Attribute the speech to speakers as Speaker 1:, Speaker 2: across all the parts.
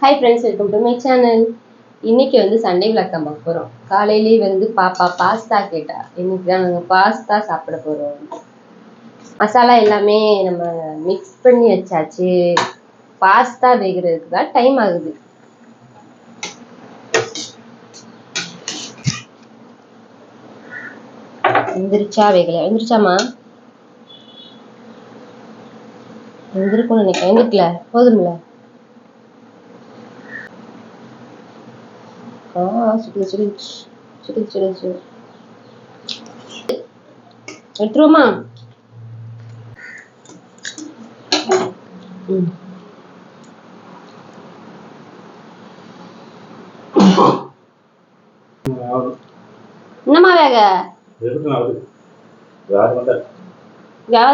Speaker 1: Hi friends welcome to my channel இன்னைக்கு வந்து Sunday விளக் பார்க்க போகிறோம் காலையிலேயே வந்து பாப்பா பாஸ்தா கேட்டா. இன்னைக்கு தான் நாங்கள் பாஸ்தா சாப்பிட போகிறோம் மசாலா எல்லாமே நம்ம மிக்ஸ் பண்ணி வச்சாச்சு. பாஸ்தா வேகிறதுக்கு தான் டைம் ஆகுது. எந்திரிச்சா வேகல. எந்திரிச்சாமா எந்திருக்கும்னு நினைக்கிறேன். எந்திரிக்கல. போதும்ல? ஆ சுடு சுடு சுடு சுடு சுடு எடுத்துருவோமா ம் என்னம்மா வேக?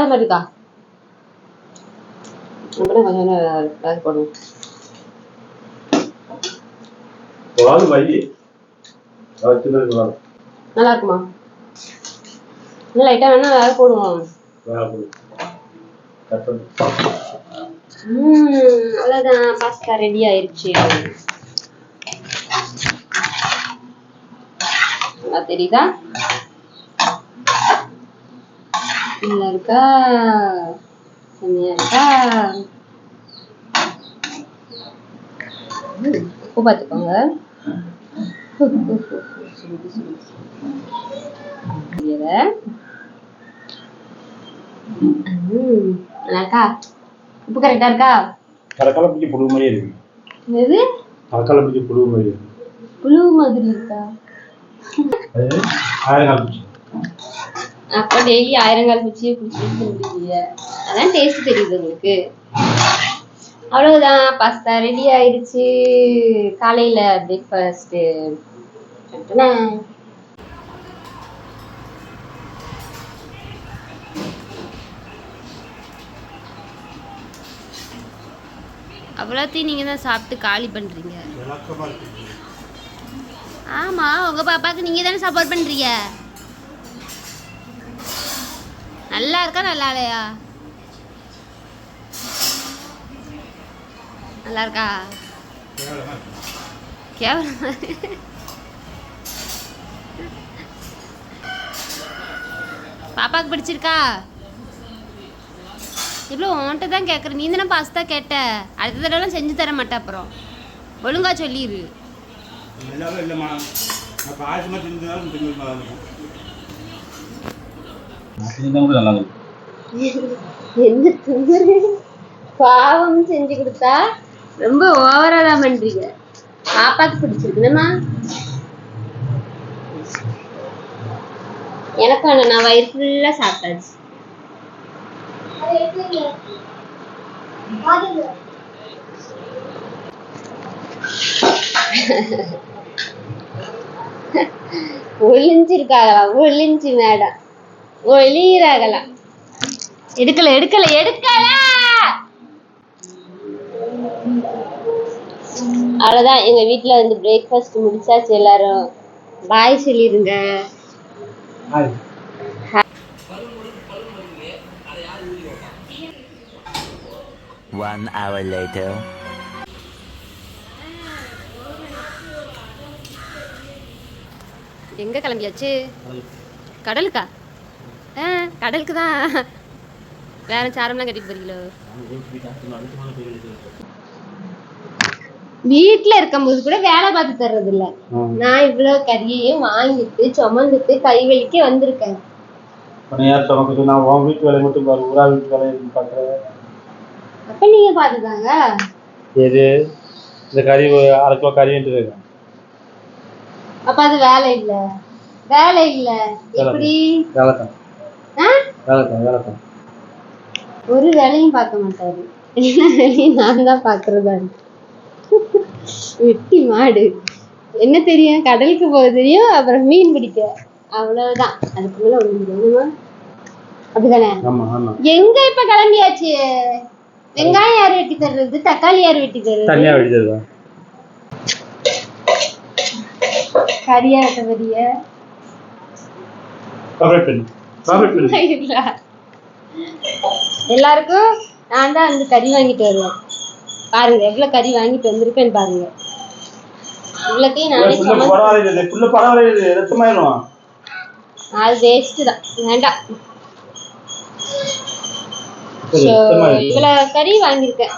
Speaker 1: மாதிரி இருக்கா? அப்புறம் கொஞ்சம் வேக போடுவோம்.
Speaker 2: ஒரு வை அது சின்னது வேலை
Speaker 1: நல்லா இருக்குமா லைட்டாக வேணா வேக போடுவோம். அவ்வளோதான் பாஸ்தா ரெடி ஆயிருச்சு. நல்லா தெரியுதா? நல்லா இருக்கா? செம்மையா இருக்கா? உப்பு பார்த்துக்கோங்க உப்பு கரெக்டா இருக்கா
Speaker 2: கரக்கால பிடிக்க புழு மாதிரியே இருக்கு.
Speaker 1: எது
Speaker 2: கரக்கால புழு மாதிரி இருக்கு.
Speaker 1: புழு மாதிரி இருக்கா
Speaker 2: ஆயிரம் பிடிச்சி
Speaker 1: அப்ப டெய்லி ஆயிரங்கால் பூச்சியை இருந்தீங்க அதான் டேஸ்ட் தெரியுது உங்களுக்கு. அவ்வளவுதான் பாஸ்தா ரெடி ஆயிடுச்சு. காலையில பிரேக்ஃபாஸ்ட் அவ்வளோத்தையும் நீங்கள் தான் சாப்பிட்டு காலி பண்ணுறீங்க
Speaker 2: விளக்கமா இருக்கு
Speaker 1: ஆமா உங்க பாப்பாக்கு நீங்க தானே சப்போர்ட் பண்றீங்க? நல்லா இருக்கா நல்லா இல்லையா? நல்லா இருக்கா? கேவலமா. பாப்பாக்கு பிடிச்சிருக்கா? இவ்வளோ உன்கிட்ட தான் கேட்குறேன் நீ தானே பாஸ்தா கேட்ட. அடுத்த தடவை செஞ்சு தர மாட்டேன் அப்புறம். ஒழுங்கா சொல்லிடு? பாவம் செஞ்சு கொடுத்தா? ரொம்ப ஓவரா தான் பண்றீங்க. பாப்பாக்கு பிடிச்சிருக்குல்லம்மா எனக்கும் என்ன நான் வயிறு ஃபுல்லா சாப்பிட்டாச்சு. ஒளிஞ்சிருக்காங்களா ஒளிஞ்சு மேடம். ஒளியிறாகலாம் எடுக்கல எடுக்கல எடுக்கல அவ்வளோதான் எங்க வீட்ல வந்து பிரேக்ஃபாஸ்ட் முடிச்சாச்சு எல்லாரும். பாய் சொல்லிருங்க.
Speaker 2: Hi
Speaker 3: One hour later.
Speaker 1: எங்க கிளம்பியாச்சு? கடலுக்கா? ஆ கடலுக்கு தான் வேற சாரம்லாம் கட்டிட்டு போறீங்களோ? வீட்ல இருக்கும்போது கூட வேலை பார்த்து தர்றது இல்ல நான் இவ்வளவு கறியையும் வாங்கிட்டு சுமந்துட்டு கை வலிக்க வந்திருக்கேன்.
Speaker 2: யார் சமைக்கிறது நான் உன் வீட்டு வேலையை மட்டும் பாரு ஊரா வீட்டு வேலையை பார்க்குறேன்
Speaker 1: அப்ப நீங்க பாத்துதாங்க
Speaker 2: எது? இந்த கறி அரை கிலோ இருக்கேன்
Speaker 1: அப்ப அது வேலை இல்ல. வேலை இல்ல. எப்படி?
Speaker 2: வேலை தான்.
Speaker 1: ஆ?
Speaker 2: வேலை தான் வேலை தான்.
Speaker 1: ஒரு வேலையும் பார்க்க மாட்டாரு. எல்லா வேலையும் நான் தான் பாக்குறதா இருக்கு. வெட்டி மாடு. என்ன தெரியும்? கடலுக்கு போக தெரியும் அப்புறம் மீன் பிடிக்க. அவ்வளவுதான். அதுக்கு மேல ஒண்ணு தெரியுமா அப்படிதானே? எங்க இப்ப கிளம்பியாச்சு? வெங்காயம் யார் வெட்டி தர்றது? தக்காளி யார் வெட்டி தர்றது? கறியா வெட்ட பெரிய எல்லாருக்கும் நான் தான் வந்து கறி வாங்கிட்டு வருவேன். பாருங்க எவ்வளவு கறி வாங்கிட்டு வந்திருக்கேன்னு பாருங்க. இவ்வளோத்தையும் நானே சுமந்து அது தான் வேண்டாம். கறி வாங்கியிருக்கேன்.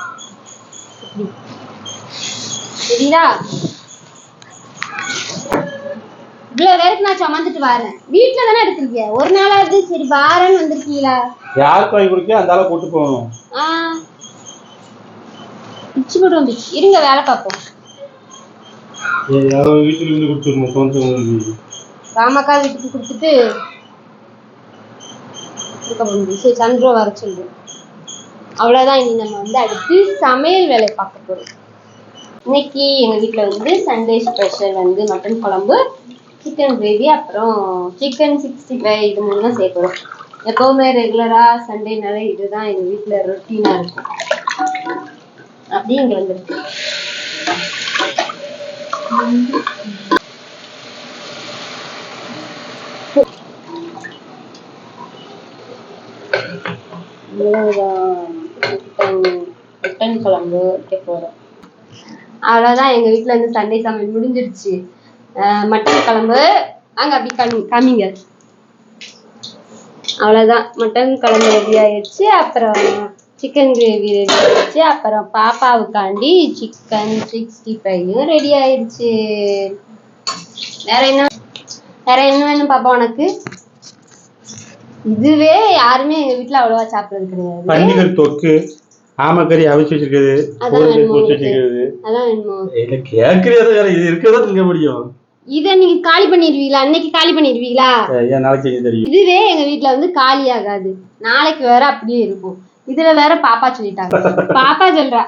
Speaker 1: சரிங்களா இவ்வளவு பேருக்கு நான் சுமந்துட்டு வரேன். வீட்டுல தானே எடுத்திருக்கீங்க ஒரு நாளாவது சரி வாரேன்னு வந்திருக்கீங்களா?
Speaker 2: யாருக்கு வாங்கி கொடுக்க அந்த ஆளை கூட்டு போகணும்.
Speaker 1: ஆ. பிச்சு போடுவோம் பிச்சு இருங்க வேலை பார்ப்போம்.
Speaker 2: யாரோ வீட்டுக்கு இருந்து
Speaker 1: ராமக்கா வீட்டுக்கு கொடுத்துட்டு இருக்க முடியும். சரி சந்திரோ வர சொல்லுவோம் அவ்வளோதான் இனி நம்ம வந்து அடுத்து சமையல் வேலை பார்க்க போறோம். இன்னைக்கு எங்க வீட்ல வந்து சண்டே ஸ்பெஷல் வந்து மட்டன் குழம்பு சிக்கன் கிரேவி அப்புறம் சிக்கன் சிக்ஸ்டி ஃபைவ் இது மூணு தான் செய்ய போறோம். எப்பவுமே ரெகுலரா சண்டேனால இதுதான் எங்க வீட்ல ரொட்டீனா இருக்கும். அப்படியே இங்க வந்துருக்கு மட்டன் குழம்பு வைக்க போறோம். அவ்வளோதான் எங்க வீட்ல இருந்து சண்டே சமையல் முடிஞ்சிருச்சு. மட்டன் குழம்பு. அங்க அப்படி காமி காமிங்க. அவ்வளோதான் மட்டன் குழம்பு ரெடி ஆயிடுச்சு. அப்புறம் சிக்கன் கிரேவி ரெடி ஆயிடுச்சு. அப்புறம் பாப்பாவுக்காண்டி சிக்கன் சிக்ஸ்டி ஃபைவும் ரெடி ஆயிடுச்சு. வேற என்ன வேற என்ன வேணும் பாப்பா உனக்கு? இதுவே யாருமே எங்க வீட்ல அவ்வளவா சாப்பிடுறது கிடையாது.
Speaker 2: பன்னிக்கறி தொக்கு ஆமக்கறி அவிச்சு வச்சிருக்குது
Speaker 1: அதான்
Speaker 2: கேக்குறது வேற இது இருக்கிறதா திங்க முடியும்.
Speaker 1: இதை நீங்க காலி பண்ணிடுவீங்களா? அன்னைக்கு காலி பண்ணிடுவீங்களா? இதுவே எங்க வீட்ல வந்து காலி ஆகாது. நாளைக்கு வேற அப்படியே இருக்கும். இதுல வேற பாப்பா சொல்லிட்டாங்க. பாப்பா சொல்றா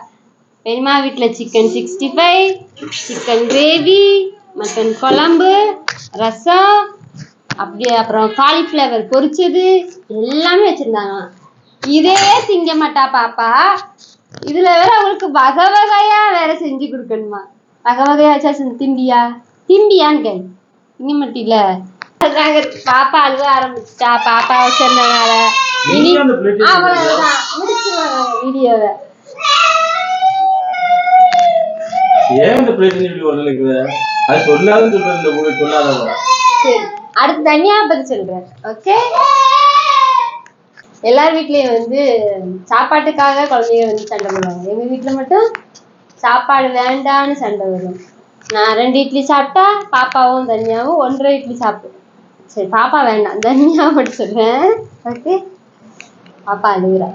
Speaker 1: பெரியமா வீட்டுல chicken sixty five chicken gravy mutton குழம்பு ரசம் அப்படியே அப்புறம் காலிஃப்ளவர் பொரிச்சது எல்லாமே வச்சிருந்தாங்க. இதே திங்க மாட்டா பாப்பா. இதுல வேற அவங்களுக்கு வகை வகையா வேற செஞ்சு கொடுக்கணுமா? வகை வகையா வச்சா திம்பியா? திம்பியான்னு கேள். திங்க மாட்டில பாப்பா அழுவ ஆரம்பிச்சிட்டா. பாப்பா வச்சிருந்தனால வீடியோவை.
Speaker 2: ஏன் இந்த இப்படி அது சொல்லாதுன்னு சொல்றேன் இந்த கூட சொல்லாதவங்க
Speaker 1: சரி அடுத்து தனியா பத்தி சொல்றேன் ஓகே? எல்லார் வீட்லயும் வந்து சாப்பாட்டுக்காக குழந்தைங்க வந்து சண்டை போடுவாங்க. எங்க வீட்ல மட்டும் சாப்பாடு வேண்டான்னு சண்டை வரும். நான் ரெண்டு இட்லி சாப்பிட்டா பாப்பாவும் தனியாவும் ஒன்றரை இட்லி சாப்பிடும். சரி பாப்பா வேண்டாம் தனியா மட்டும் சொல்றேன். ஓகே? பாப்பா அழுகுறா.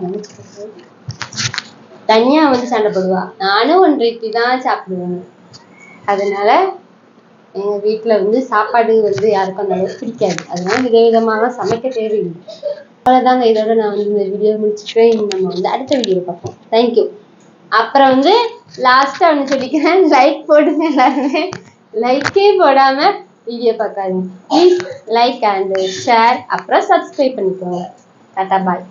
Speaker 1: தனியா வந்து சண்டை போடுவா. நானும் ஒன்றரை இட்லி தான் சாப்பிடுவேன். அதனால எங்க வீட்டில் வந்து சாப்பாடு வந்து யாருக்கும் அந்த அளவுக்கு பிடிக்காது. அதனால விதவிதமாக சமைக்க தேவையில்லை. அவ்வளோதாங்க இதோட நான் வந்து இந்த வீடியோ முடிச்சுக்கிறேன். நம்ம வந்து அடுத்த வீடியோ பார்ப்போம். தேங்க்யூ அப்புறம் வந்து லாஸ்ட்டாக ஒன்று சொல்லிக்கிறேன். லைக் போடுங்க எல்லாருமே. லைக்கே போடாம வீடியோ பார்க்காதீங்க. ப்ளீஸ் லைக் அண்ட் ஷேர் அப்புறம் சப்ஸ்கிரைப் பண்ணிக்கோங்க. Tata bye